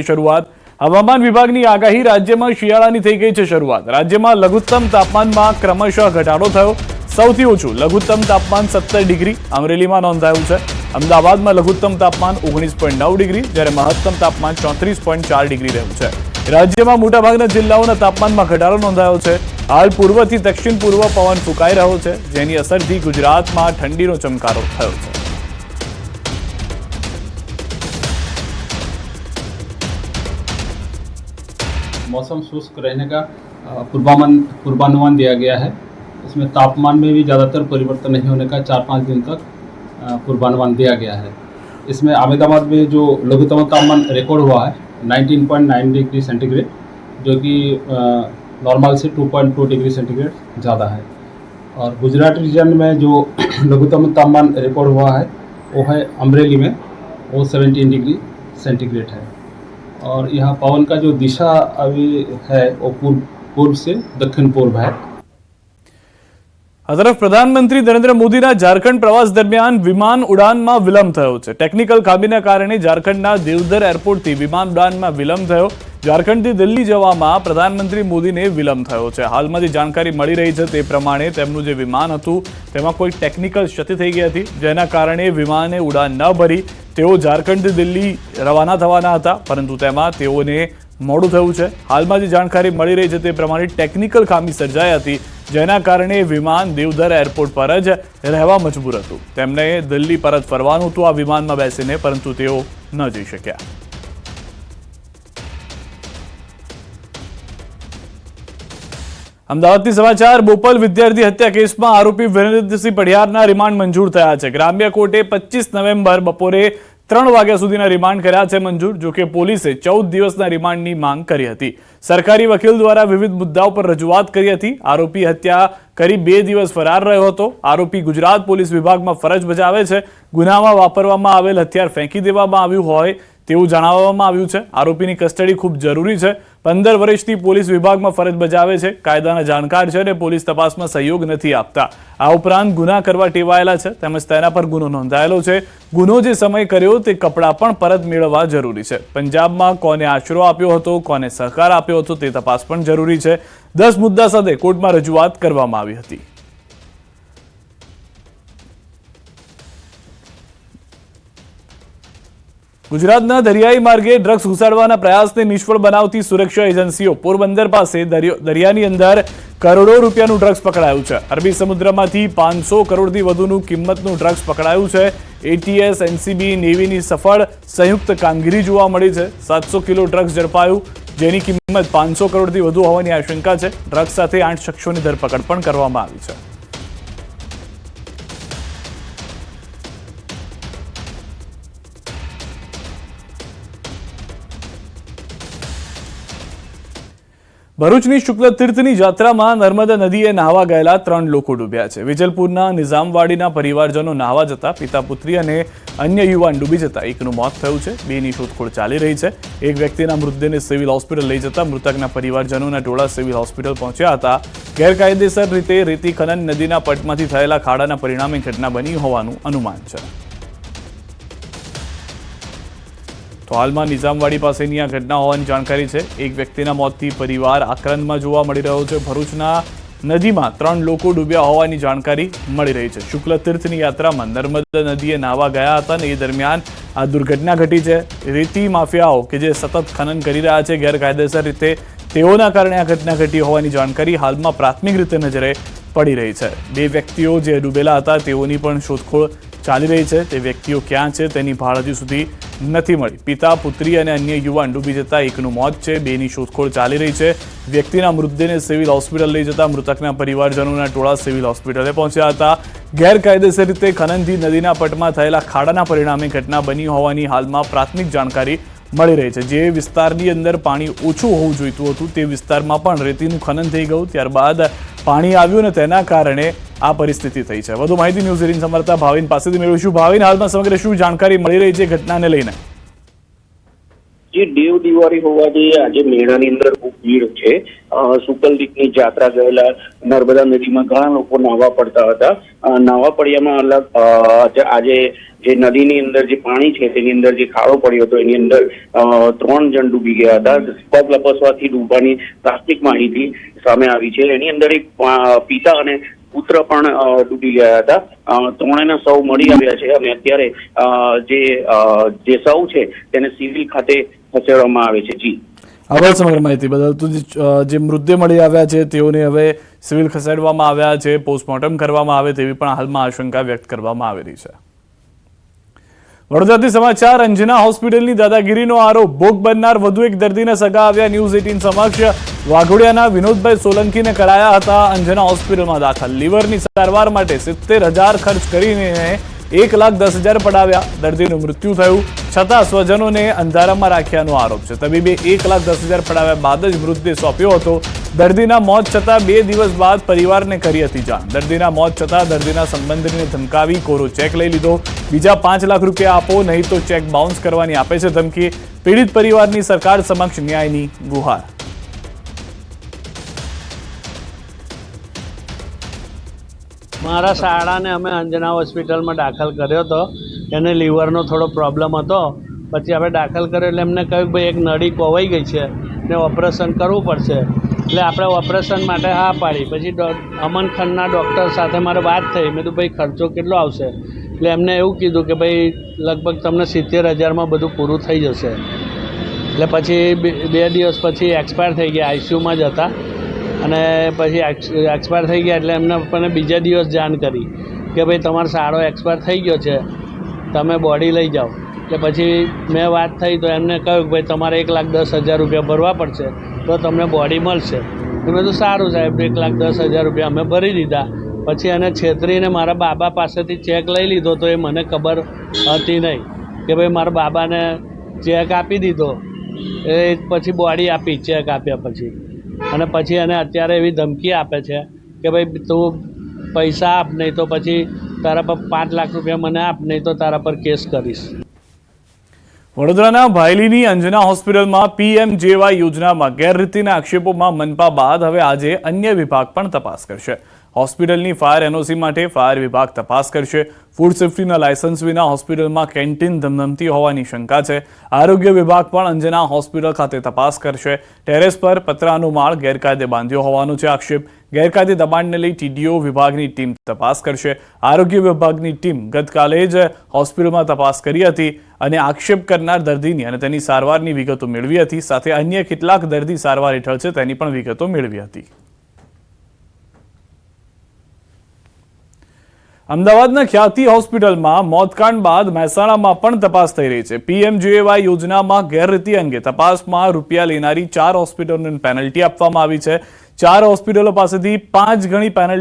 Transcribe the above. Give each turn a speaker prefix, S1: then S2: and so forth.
S1: શરૂઆત. હવામાન વિભાગની આગાહી રાજ્યમાં શિયાળાની થઈ ગઈ છે શરૂઆત. રાજ્યમાં લઘુત્તમ તાપમાનમાં ક્રમશઃ ઘટાડો થયો. સૌથી ઓછું લઘુત્તમ તાપમાન સત્તર ડિગ્રી અમરેલીમાં નોંધાયું છે. અમદાવાદમાં લઘુત્તમ તાપમાન ઓગણીસ પોઈન્ટ નવ ડિગ્રી, જ્યારે મહત્તમ તાપમાન ચોત્રીસ પોઈન્ટ ચાર ડિગ્રી રહ્યું છે. રાજ્યમાં મોટાભાગના જિલ્લાઓના તાપમાનમાં ઘટાડો નોંધાયો છે. હાલ પૂર્વથી દક્ષિણ પૂર્વ પવન ફૂંકાઈ રહ્યો છે, જેની અસરથી ગુજરાતમાં ઠંડીનો ચમકારો થયો છે.
S2: मौसम शुष्क रहने का पूर्वानुमान पूर्वानुमान दिया गया है। इसमें तापमान में भी ज़्यादातर परिवर्तन नहीं होने का चार पाँच दिन तक पूर्वानुमान दिया गया है। इसमें अहमदाबाद में जो लघुतम तापमान रिकॉर्ड हुआ है 19.9 डिग्री सेंटीग्रेड, जो कि नॉर्मल से 2.2 डिग्री सेंटीग्रेड ज़्यादा है। और गुजरात रीजन में जो लघुतम तापमान रिकॉर्ड हुआ है, वो है अमरेली में, वो 17 डिग्री सेंटीग्रेड है। और यहाँ पवन का जो दिशा अभी है वो पूर्व पूर्व से दक्षिण पूर्व है
S1: આ તરફ પ્રધાનમંત્રી નરેન્દ્ર મોદીના ઝારખંડ પ્રવાસ દરમિયાન વિમાન ઉડાનમાં વિલંબ થયો છે ટેકનિકલ ખામીના કારણે ઝારખંડના દેવધર એરપોર્ટથી વિમાન ઉડાનમાં વિલંબ થયો ઝારખંડથી દિલ્હી જવામાં પ્રધાનમંત્રી મોદીને વિલંબ થયો છે. હાલમાં જે જાણકારી મળી રહી છે તે પ્રમાણે તેમનું જે વિમાન હતું, તેમાં કોઈ ટેકનિકલ ક્ષતિ થઈ ગઈ હતી, જેના કારણે વિમાને ઉડાન ન ભરી, તેઓ ઝારખંડથી દિલ્હી રવાના થવાના હતા, પરંતુ તેમાં તેઓને મોડું થયું છે. હાલમાં જે જાણકારી મળી રહી છે તે પ્રમાણે ટેકનિકલ ખામી સર્જાઈ હતી, જેના કારણે વિમાન દેવધર એરપોર્ટ પર જ રહેવા મજબૂર હતું. તેમને દિલ્હી પરત ફરવાનું હતું આ વિમાનમાં બેસીને, પરંતુ તેઓ ન જઈ શક્યા. અમદાવાદથી સમાચાર, બોપલ વિદ્યાર્થી હત્યા કેસમાં આરોપી વિરેન્દ્રસિંહ પઢિયારના રિમાન્ડ મંજૂર થયા છે. ગ્રામ્ય કોર્ટે પચીસ નવેમ્બર બપોરે ત્રણ વાગ્યા સુધીના રિમાન્ડ કર્યા છે મંજૂર, જો કે પોલીસે ચૌદ દિવસના રિમાન્ડની માંગ કરી હતી. સરકારી વકીલ દ્વારા વિવિધ મુદ્દાઓ પર રજૂઆત કરી હતી. આરોપી હત્યા કરી બે દિવસ ફરાર રહ્યો હતો. આરોપી ગુજરાત પોલીસ વિભાગમાં ફરજ બજાવે છે. ગુનામાં વાપરવામાં આવેલ હથિયાર ફેંકી દેવામાં આવ્યું હોય તેવું જણાવવામાં આવ્યું છે. આરોપીની કસ્ટડી ખૂબ જરૂરી છે. પંદર વર્ષથી પોલીસ વિભાગમાં ફરજ બજાવે છે. કાયદાના જાણકાર છે અને પોલીસ તપાસમાં સહયોગ નથી આપતા. આ ઉપરાંત ગુના કરવા ટેવાયેલા છે તેમજ તેના પર ગુનો નોંધાયેલો છે. ગુનો જે સમય કર્યો તે કપડાં પણ પરત મેળવવા જરૂરી છે. પંજાબમાં કોને આશરો આપ્યો હતો, કોને સહકાર આપ્યો હતો તે તપાસ પણ જરૂરી છે. દસ મુદ્દા સાથે કોર્ટમાં રજૂઆત કરવામાં આવી હતી. ગુજરાતના દરિયાઈ માર્ગે ડ્રગ્સ ઘુસાડવાના પ્રયાસને નિષ્ફળ બનાવતી સુરક્ષા એજન્સીઓ પોરબંદર પાસે દરિયો- દરિયાની અંદર કરોડો રૂપિયાનું ડ્રગ્સ પકડાયું છે. અરબી સમુદ્રમાંથી પાંચસો કરોડથી વધુનું કિંમતનું ડ્રગ્સ પકડાયું છે. એટીએસ એનસીબી નેવીની સફળ સંયુક્ત કામગીરી જોવા મળી છે. સાતસો કિલો ડ્રગ્સ ઝડપાયું. જેની કિંમત પાંચસો કરોડથી વધુ હોવાની આશંકા છે. ડ્રગ્સ સાથે આઠ શખ્સોની ધરપકડ પણ કરવામાં આવી છે. ભરૂચની શુક્લ તીર્થની જાત્રામાં નર્મદા નદીએ નાહવા ગયેલા ત્રણ લોકો ડૂબ્યા છે. વિજલપુરના નિઝામવાડીના પરિવારજનો નાહવા જતા પિતા, પુત્રી અને અન્ય યુવાન ડૂબી જતા એકનું મોત થયું છે. બેની શોધખોળ ચાલી રહી છે. એક વ્યક્તિના મૃતદેહને સિવિલ હોસ્પિટલ લઈ જતા મૃતકના પરિવારજનોના ટોળા સિવિલ હોસ્પિટલ પહોંચ્યા હતા. ગેરકાયદેસર રીતે રેતી ખનન નદીના પટમાંથી થયેલા ખાડાના પરિણામે ઘટના બની હોવાનું અનુમાન છે. તો હાલમાં નિઝામવાડી પાસેની આ ઘટના હોવાની જાણકારી છે. એક વ્યક્તિના મોતથી પરિવાર આક્રંદમાં જોવા મળી રહ્યો છે. ભરૂચના નદીમાં ત્રણ લોકો ડૂબ્યા હોવાની જાણકારી મળી રહી છે. શુક્લ તીર્થની યાત્રામાં નર્મદા નદીએ નાહવા ગયા હતા અને એ દરમિયાન આ દુર્ઘટના ઘટી છે. રેતી માફિયાઓ કે જે સતત ખનન કરી રહ્યા છે ગેરકાયદેસર રીતે, તેઓના કારણે આ ઘટના ઘટી હોવાની જાણકારી હાલમાં પ્રાથમિક રીતે નજરે પડી રહી છે. બે વ્યક્તિઓ જે ડૂબેલા હતા તેઓની પણ શોધખોળ ચાલી રહી છે. તે વ્યક્તિઓ ક્યાં છે તેની ભાળ હજુ સુધી નથી મળી. પિતા, પુત્રી અને અન્ય યુવાન ડૂબી જતા એકનું મોત છે. બેની શોધખોળ ચાલી રહી છે. વ્યક્તિના મૃતદેહને સિવિલ હોસ્પિટલ લઈ જતા મૃતકના પરિવારજનોના ટોળા સિવિલ હોસ્પિટલે પહોંચ્યા હતા. ગેરકાયદેસર રીતે ખનનથી નદીના પટમાં થયેલા ખાડાના પરિણામે ઘટના બની હોવાની હાલમાં પ્રાથમિક જાણકારી મળી રહી છે. જે વિસ્તારની અંદર પાણી ઓછું હોવું જોઈતું હતું, તે વિસ્તારમાં પણ રેતીનું ખનન થઈ ગયું. ત્યારબાદ પાણી આવ્યું ને તેના કારણે આ પરિસ્થિતિ થઈ છે. વધુ માહિતી ન્યૂઝ એટીન સમર્થા ભાવિન પાસેથી મેળવીશું. ભાવિન, હાલમાં સમગ્ર શું જાણકારી મળી રહી છે ઘટનાને લઈને?
S3: જે દેવ દિવાળી હોવાથી આજે મેળાની અંદર ખૂબ ભીડ છે. શુકલ દીપની જાત્રા ગયેલા નર્મદા નદીમાં ઘણા લોકો નાહવા પડતા હતા. નાહવા પડ્યામાં અલગ આજે જે નદીની અંદર જે પાણી છે તેની અંદર જે ખાડો પડ્યો હતો, એની અંદર ત્રણ જણ ડૂબી ગયા હતા. પગ લપસવાથી ડૂબવાની પ્રાથમિક માહિતી સામે આવી છે. એની અંદર એક પિતા અને પુત્ર પણ ડૂબી ગયા હતા. ત્રણેયના સૌ મળી આવ્યા છે. અને અત્યારે જે જે સૌ છે તેને સિવિલ ખાતે ખસેડવામાં આવે છે. જી.
S1: આભાર સમગ્ર માહિતી બદલ. તો જે, મૃતદેહ મળી આવ્યા છે તેઓને હવે સિવિલ ખસેડવામાં આવ્યા છે પોસ્ટમોર્ટમ કરવામાં આવે તેવી પણ હાલમાં આશંકા વ્યક્ત કરવામાં આવી રહી છે. વડોદરાથી સમાચાર, અંજના હોસ્પિટલની દાદાગીરીનો આરોપ. ભોગ બનનાર વધુ એક દર્દીને સગા આવ્યા, ન્યૂઝ એટીન સમક્ષ. વાઘોડિયાના વિનોદભાઈ સોલંકીને કરાયા હતા અંજના હોસ્પિટલમાં દાખલ. લીવરની સારવાર માટે સિત્તેર ખર્ચ કરીને એક લાખ દસ હજાર પડાવ્યા. દર્દીનું મૃત્યુ થયું. છતાં સ્વજનોને અંધારામાં રાખ્યાનો આરોપ છે. તબીબે એક લાખ દસ હજાર પડાવ્યા બાદ જ મૃતદેહ સોંપ્યો હતો. દર્દીના મોત છતાં બે દિવસ બાદ પરિવારને કરી હતી જાણ. દર્દીના મોત છતાં દર્દીના સંબંધીને ધમકાવી કોરો ચેક લઈ લીધો. બીજા પાંચ લાખ રૂપિયા આપો, નહીં તો ચેક બાઉન્સ કરવાની આપે છે ધમકી. પીડિત પરિવારની સરકાર સમક્ષ ન્યાયની ગુહાર.
S4: મારા શાળાને અમે અંજના હોસ્પિટલમાં દાખલ કર્યો હતો. એને લીવરનો થોડો પ્રોબ્લેમ હતો. પછી આપણે દાખલ કર્યો એટલે એમને કહ્યું ભાઈ એક નળી કોવાઈ ગઈ છે ને ઓપરેશન કરવું પડશે. એટલે આપણે ઓપરેશન માટે હા પાડી. પછી અમન ખન્ના ડૉક્ટર સાથે મારે વાત થઈ. મેં તો ભાઈ, ખર્ચો કેટલો આવશે? એટલે એમને એવું કીધું કે, ભાઈ, લગભગ તમને સિત્તેર હજારમાં બધું પૂરું થઈ જશે. એટલે પછી બે દિવસ પછી એક્સપાયર થઈ ગયા આઈસીયુમાં જ હતા. અને પછી એક્સપાયર થઈ ગયા એટલે એમને આપણને બીજા દિવસ જાણ કરી કે ભાઈ તમારો સારો એક્સપાયર થઈ ગયો છે, તમે બોડી લઈ જાઓ. એટલે પછી મેં વાત થઈ તો એમને કહ્યું કે ભાઈ તમારે એક લાખ દસ હજાર રૂપિયા ભરવા પડશે, તો તમને બોડી મળશે. મેં તો સારું સાહેબ, એક લાખ દસ હજાર રૂપિયા અમે ભરી દીધા. પછી એને છેતરીને મારા બાબા પાસેથી ચેક લઈ લીધો તો એ મને ખબર હતી નહીં કે ભાઈ મારા બાબાને ચેક આપી દીધો. એ પછી બોડી આપી ચેક આપ્યા પછી. અને પછી એને અત્યારે એવી ધમકી આપે છે કે ભાઈ, તું પૈસા આપ, નહીં તો પછી તારા પર પાંચ લાખ રૂપિયા મને આપ, નહીં તો તારા પર કેસ કરીશ.
S1: વડોદરાના ભાયલીની અંજના હોસ્પિટલમાં પીએમજેવાય યોજનામાં ગેરરીતિના આક્ષેપોમાં મનપા બાદ હવે આજે અન્ય વિભાગ પણ તપાસ કરશે. હોસ્પિટલની ફાયર એનઓસી માટે ફાયર વિભાગ તપાસ કરશે. ફૂડ સેફ્ટીના લાયસન્સ વિના હોસ્પિટલમાં કેન્ટીન ધમધમતી હોવાની શંકા છે. આરોગ્ય વિભાગ પણ અંજના હોસ્પિટલ ખાતે તપાસ કરશે. ટેરેસ પર પતરાનો માળ ગેરકાયદે બાંધ્યો હોવાનો છે આક્ષેપ. ગેરકાયદે દબાણને લઈ ટીડીઓ વિભાગની ટીમ તપાસ કરશે. આરોગ્ય વિભાગની ટીમ ગતકાલે જ હોસ્પિટલમાં તપાસ કરી હતી અને આક્ષેપ કરનાર દર્દીની અને તેની સારવારની વિગતો મેળવી હતી. સાથે અન્ય કેટલાક દર્દી સારવાર હેઠળ છે, તેની પણ વિગતો મેળવી હતી. અમદાવાદના ખ્યાતિ હોસ્પિટલમાં મોતકાંડ બાદ મહેસાણામાં પણ તપાસ થઈ રહી છે. પીએમજીએવાય યોજનામાં ગેરરીતિ અંગે તપાસમાં રૂપિયા લેનારી ચાર હોસ્પિટલોને પેનલ્ટી આપવામાં આવી છે. ચાર હોસ્પિટલો પાસેથી પાંચ ગણી પેનલ્ટી